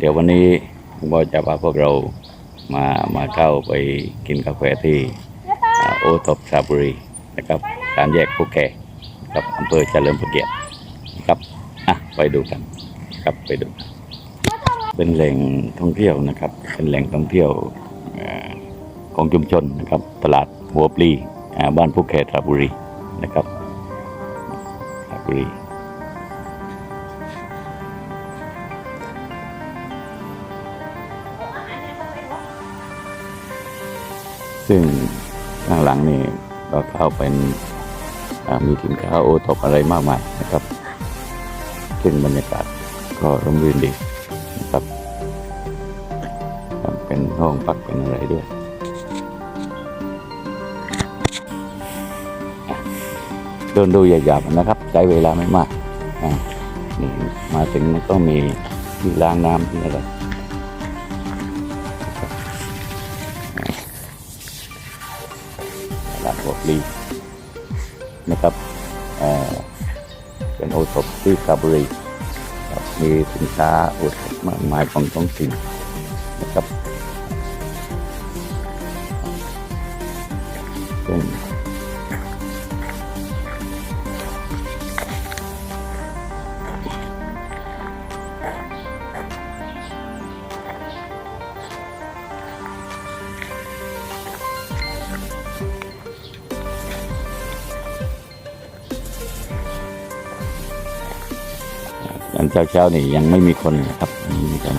เดี๋ยววันนี้ผมก็จะพาพวกเรามามาเข้าไปกินกาแฟที่โอท็อปซาบุรีนะครับสามแยกภูแก่ครับอำเภอเฉลิมพระเกียรตินะครับอะไปดูกันครับไปดู เป็นแหล่งท่องเที่ยวนะครับ เป็นแหล่งท่องเที่ยวอของชุมชนนะครับ ตลาดหัวปลีบ้านภูแก่สระบุรีนะครับสระบุรี ซึ่งข้างหลังนี่ก็เข้าเป็นมีสินค้าโอท็อปอะไรมากมายนะครับ ซึ่งบรรยากาศก็ร่มรื่นดีนะครับ เป็นห้องพักเป็นอะไรด้วยเดินดูหยาบๆนะครับ ใช้เวลาไม่มากนี่มาถึงต้องมีที่ล้างน้ำที่อะไร นะครับเเป็นโอสถที่กาบุรีมีสินค้าโอสถมากมายของท้องถิ่น เช้าเช้าๆนี่ยังไม่มีคนนะครับไม่มีคน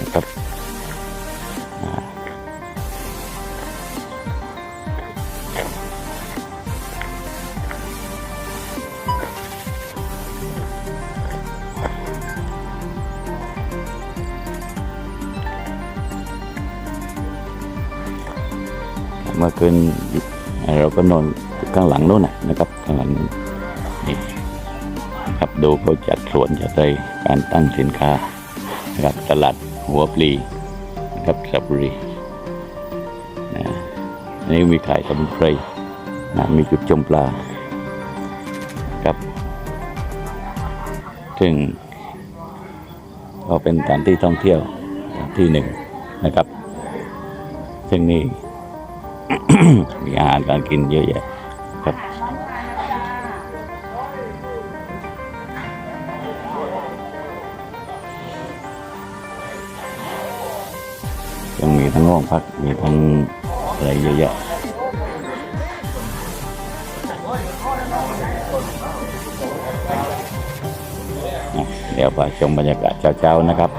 นะครับ เมื่อคืนเราก็นอนข้างหลังโน้นนะครับข้างหลังนู้นนี่ครับดูเขาจัดสวนจัดอะไรการตั้งสินค้านะครับตลาดหัวปลีนะครับสับุรีนะอันนี้มีขายสมุนไพรนะมีจุดชมปลาครับซึ่งก็เป็นสถานที่ท่องเที่ยวที่หนึ่งนะครับซึ่งนี่ มีอาหารการกินเยอะแยะครับ ยังมีทั้งห้องพัก มีทั้งอะไรเยอะแยะเดี๋ยวไปชมบรรยากาศเช้าๆนะครับ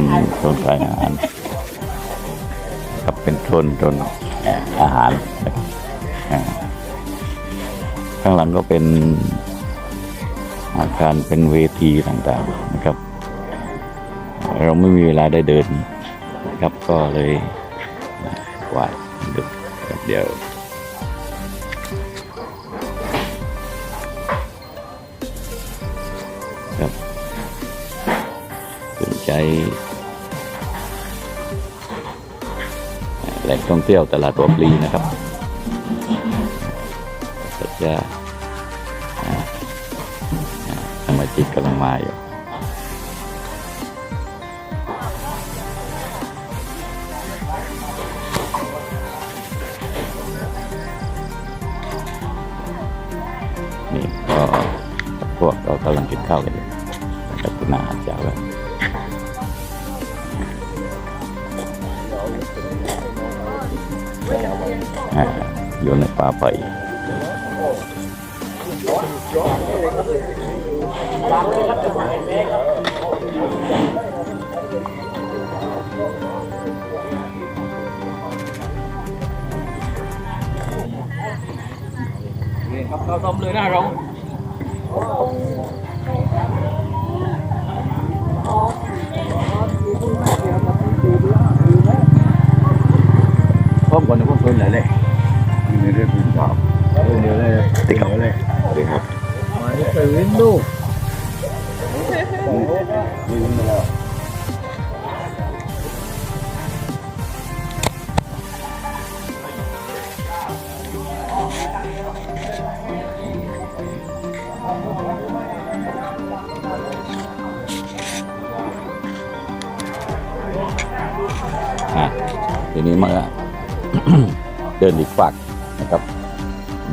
นี่ก็เป็นโซนขายอาหารครับเป็นโซนโซนอาหารนะครับข้างหลังก็เป็นอาคารเป็นเวทีต่างๆนะครับ เราไม่มีเวลาได้เดินครับก็เลยกวาดดูครับเดี๋ยว ใจแหล่งท่องเที่ยวตลาดตัวปลีนะครับก็จะอ่าอ่าสมาชิกกำลังมาอยู่นี่ก็พวกเรากำลังกินข้าวกันอยู่ cái nào không? Không còn nó không còn lại đây. Mình đi bình thường mình đi đây tích cực đây. Tích cực mà đi từ Indo mình mình là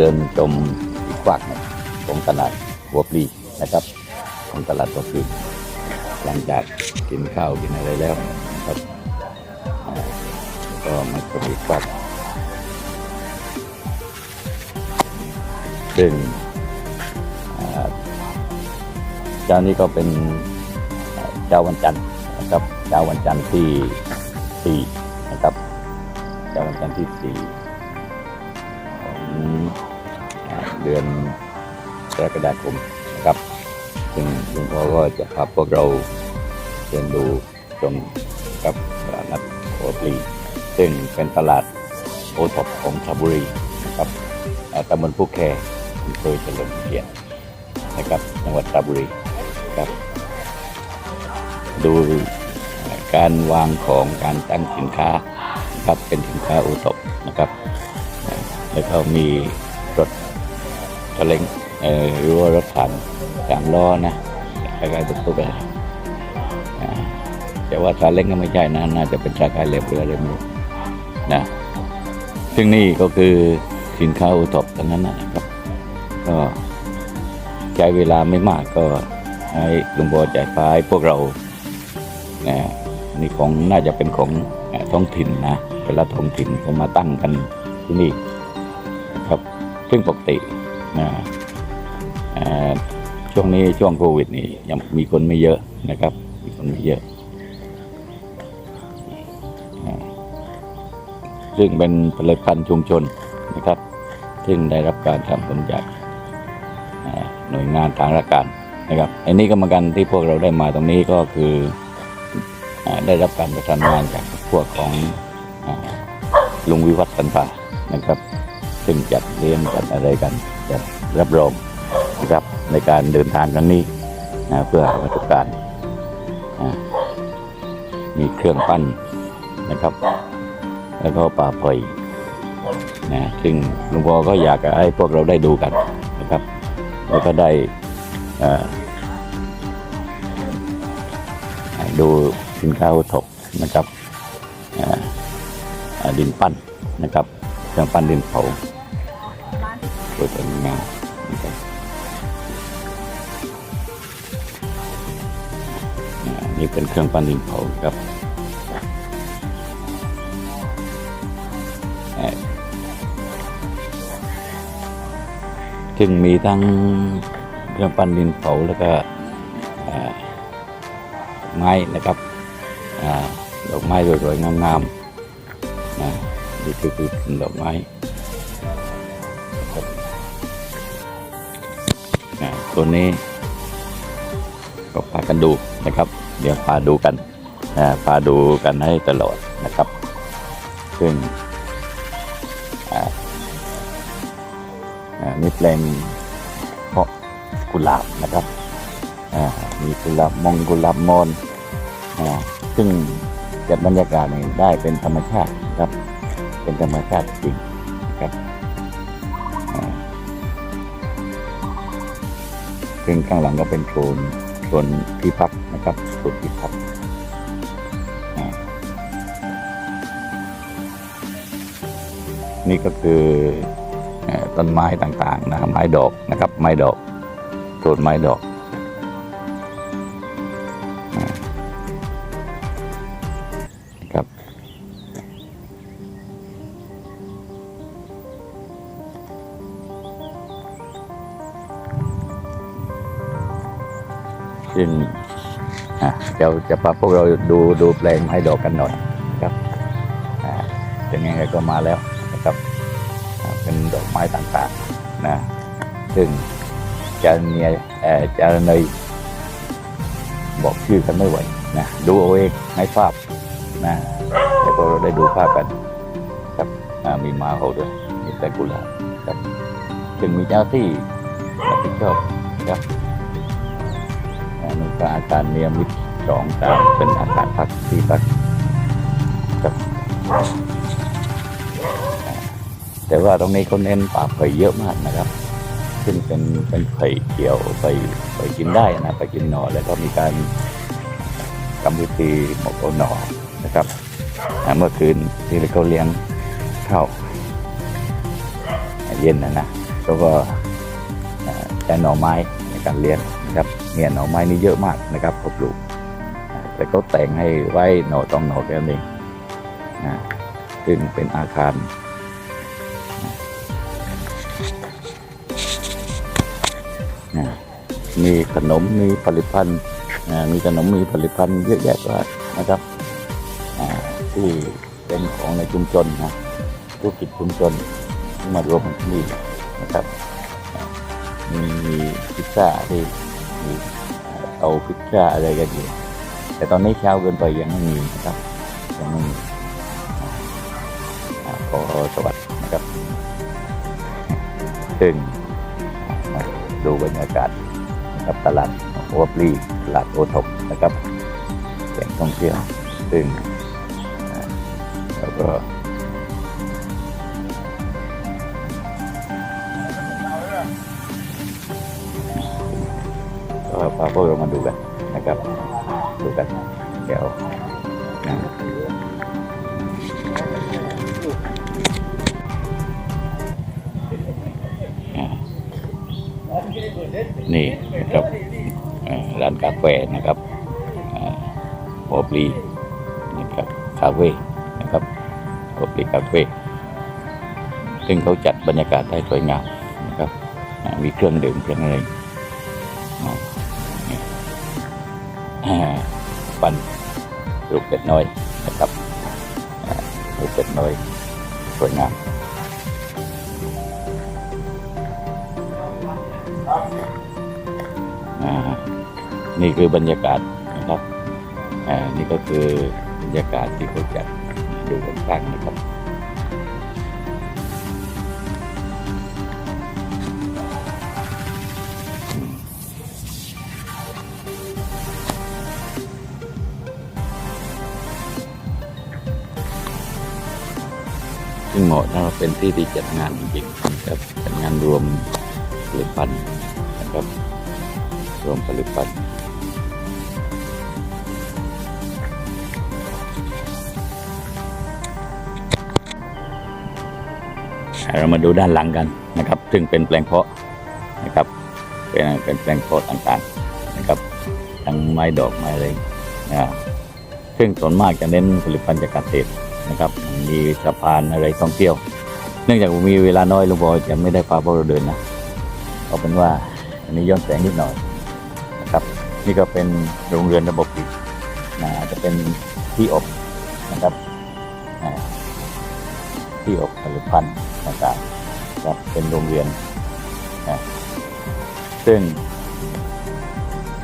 เดินชมอีกฝักของตลาดหัวปลีนะครับ ของตลาดหัวปลีหลังจากกินข้าวกินอะไรแล้วครับก็มาชมอีกฝักซึ่งเจ้านี้ก็เป็นเจ้าวันจันทร์นะครับเจ้าวันจันทร์ที่สี่นะครับเจ้าวันจันทร์ที่สี่ เดือนกรกฎาคมนะครับ ซึ่งหลวงพ่อก็จะพาพวกเราเดินดูชมกับตลาดนัดโอปลีซึ่งเป็นตลาดโอท็อปของชลบุรีนะครับอ่าตำบลผู้แคร์อำเภอเฉลิมพระเกียรตินะครับจังหวัดชลบุรีครับ ดูการวางของการตั้งสินค้านะครับเป็นสินค้าโอท็อปนะครับ แล้วก็มีรถ ทะเลงเออหรือว่ารถถังสามล้อนะคล้ายๆตุ๊กๆอะไรแต่ว่าซาเล้งก็ไม่ใช่นะน่าจะเป็นซาคายเล็บหรืออะไรไม่รู้นะซึ่งนี่ก็คือสินค้าโอท็อปทั้งนั้นนะครับ ก็ใช้เวลาไม่มากก็ให้ลุงบัวจ่ายฟ้าให้พวกเรานะนี่ของน่าจะเป็นของท้องถิ่นนะเวลาท้องถิ่นเขามาตั้งกันที่นี่ครับซึ่งปกติ นะช่วงนี้ช่วงโควิดนี่ยังมีคนไม่เยอะนะครับ มีคนไม่เยอะ ซึ่งเป็นผลิตภัณฑ์ชุมชนนะครับ ซึ่งได้รับการสนับสนุนจากอ่หน่วยงานทางราชการนะครับอันนี้กรรมการที่พวกเราได้มาตรงนี้ก็คืออได้รับการประสานงานจากพวกของอลุงวิวัฒน์สันป่านะครับ ซึ่งจัดเลี้ยงจัดอะไรกัน จัดรับรองนะครับในการเดินทางครั้งนี้นะเพื่อหาประสบการมีเครื่องปั้นนะครับ แล้วก็ป่าพลอยนะซึ่งหลวงพ่อก็อยากให้พวกเราได้ดูกันนะครับ แล้วก็ได้ดูสินค้าโอท็อปนะครับดินปั้นนะครับเครื่องปั้นดินเผา สวยงามนะครับอ่านี่เป็นเครื่องปั้นดินเผาครับซึ่งมีทั้งเครื่องปั้นดินเผาแล้วก็ไม้นะครับอดอกไม้สวยๆงามๆนะนี่คือคือดอกไม้ ตัวนี้ ก็พากันดูนะครับ เดี๋ยวพาดูกันพาดูกันให้ตลอดนะครับ ซึ่งมีแปลงเพาะกุหลาบนะครับมีกุหลาบมงกุหลาบมอนซึ่งจัดบรรยากาศได้เป็นธรรมชาติครับ เป็นธรรมชาติจริงนะครับ ซึ่งข้างหลังก็เป็นโซนโซนที่พักนะครับโซนที่พักนี่ก็คือต้นไม้ต่างๆนะครับไม้ดอกนะครับ ไม้ดอกโซนไม้ดอก ซึ่งเดี๋ยวจะพาพวกเราดูดูแปลงไม้ดอกกันหน่อยครับอ่าเป็นยังไงก็มาแล้วนะครับเป็นดอกไม้ต่างๆนะซึ่งจะเนียเอ่อจะในยบอกชื่อกันไม่ไหวนะดูเอาเองให้ภาพนะให้พวกเราได้ดูภาพกันครับมีมาเขาด้วยมีแต่กุหลาบครับซึ่งมีเจ้าที่รับผิดชอบครับ อ่านี่ก็อาคารเนียมิตสองสามเป็นอาคารพักที่พักครับแต่ว่าตรงนี้เขาเน้นป่าไผ่เยอะมากนะครับ ซึ่งเป็นเป็นไผ่เขียวไปไปกินได้นะไปกินหน่อแล้วก็มีการกำพิธีหมกเอาหนอนะครับเมื่อคืนที่เขาเลี้ยงข้าวเย็นนะนะแล้วก็ใช้หน่อไม้ในการเลี้ยง ครับเนี่ยหน่อไม้นี่เยอะมากนะครับเขาปลูกแต่เขาแต่งให้ไว้หน่อตองหน่อแค่นั้นะซึ่งเป็นอาคารนะมีขนมมีผลิตภัณฑ์มีขนมมีผลิตภัณฑ์เยอะแยะมากนะครับที่เป็นของในชุมชนนะธุรกิจชุมชนที่มารวมกันที่นี่นะครับมีพิซซ่าที่ เอาพิซซ่าอะไรกันอยู่แต่ตอนนี้เช้าเกินไปยังไม่มีนะครับยังไม่มีขอสวัสดีนะครับซึ่งดูบรรยากาศนะครับตลาดโอปลีตลาดโอทกนะครับแหล่งท่องเที่ยวซึ่งแล้วก็ ก็พาพวกเรามาดูกันนะครับ ดูกันเดี๋ยวนะนี่นะครับร้านกาแฟนะครับโอปลีนะครับคาเฟ่นะครับโอปลีคาเฟ่ซึ่งเขาจัดบรรยากาศได้สวยงามนะครับมีเครื่องดื่มเครื่องอะไรอ่านี่อ่า ปันลูกเป็ดน้อยนะครับลูกเป็ดน้อยสวยงามนี่คือบรรยากาศนะครับนี่ก็คือบรรยากาศที่เขาจัดดูกันข้างนะครับ เหมาะนะครับเป็นที่ที่จัดงานจริงๆนะครับจัดงานรวมผลิตภัณฑ์นะครับ รวมผลิตภัณฑ์เรามาดูด้านหลังกันนะครับ ซึ่งเป็นแปลงเพาะนะครับ เป็นเป็นแปลงเพาะต่างๆนะครับ ทั้งไม้ดอกไม้อะไรนะซึ่งส่วนมากจะเน้นผลิตภัณฑ์จากเกษตร นะครับ มีสะพานอะไรท่องเที่ยว เนื่องจากผมมีเวลาน้อยหลุงบอยจะไม่ได้พาพวกเราเดินนะเอาเป็นว่าอันนี้ย้อนแสงนิดหน่อยนะครับ นี่ก็เป็นโรงเรือนระบบปิดนะจะเป็นที่อบนะครับที่อบผลิตภัณฑ์ต่างๆนะครับเป็นโรงเรือนนะซึ่ง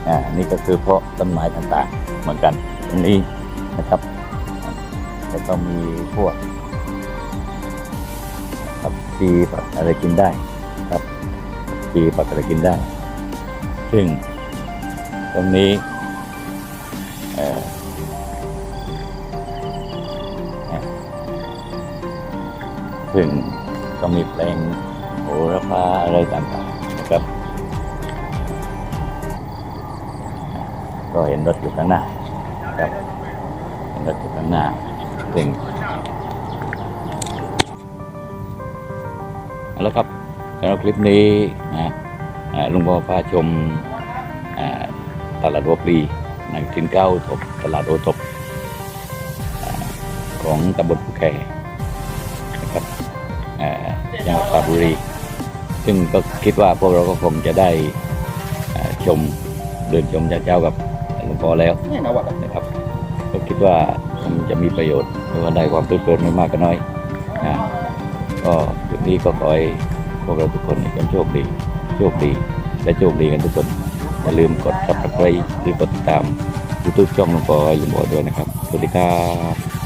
อ่านี่ก็คือเพราะต้นไม้ต่างๆ เหมือนกันตรงนี้นะครับ ก็มีพวกครับปีผักอะไรกินได้ครับปีผักอะไรกินได้ ซึ่งตรงนี้ซึ่งก็มีแปลงโหระพาอะไรต่างๆนะครับ ก็เห็นรถอยู่ข้างหน้าครับเห็นรถอยู่ข้างหน้า เอาละครับสำหรับคลิปนี้นะลุงบอพาชมอ่าตลาดโอปลีในทินเก้าทบตลาดโอทบอของตำบลภูแคนะครับจังหวัดระบุรี ซึ่งก็คิดว่าพวกเราก็คงจะได้ชมเดินชมเจ้าๆกับหลวงพ่อแล้วนะครับก็คิดว่า จะมีประโยชน์หรือว่าได้ความเพลิดเพลินไม่มากก็น้อยนะก็จุดนี้ก็ขอให้พวกเราทุกคนกันโชคดี โชคดี และโชคดีกันทุกคน อย่าลืมกด subscribe หรือกดติดตาม YouTube ช่องลุงปอยลุงบอยด้วยนะครับ สวัสดีครับ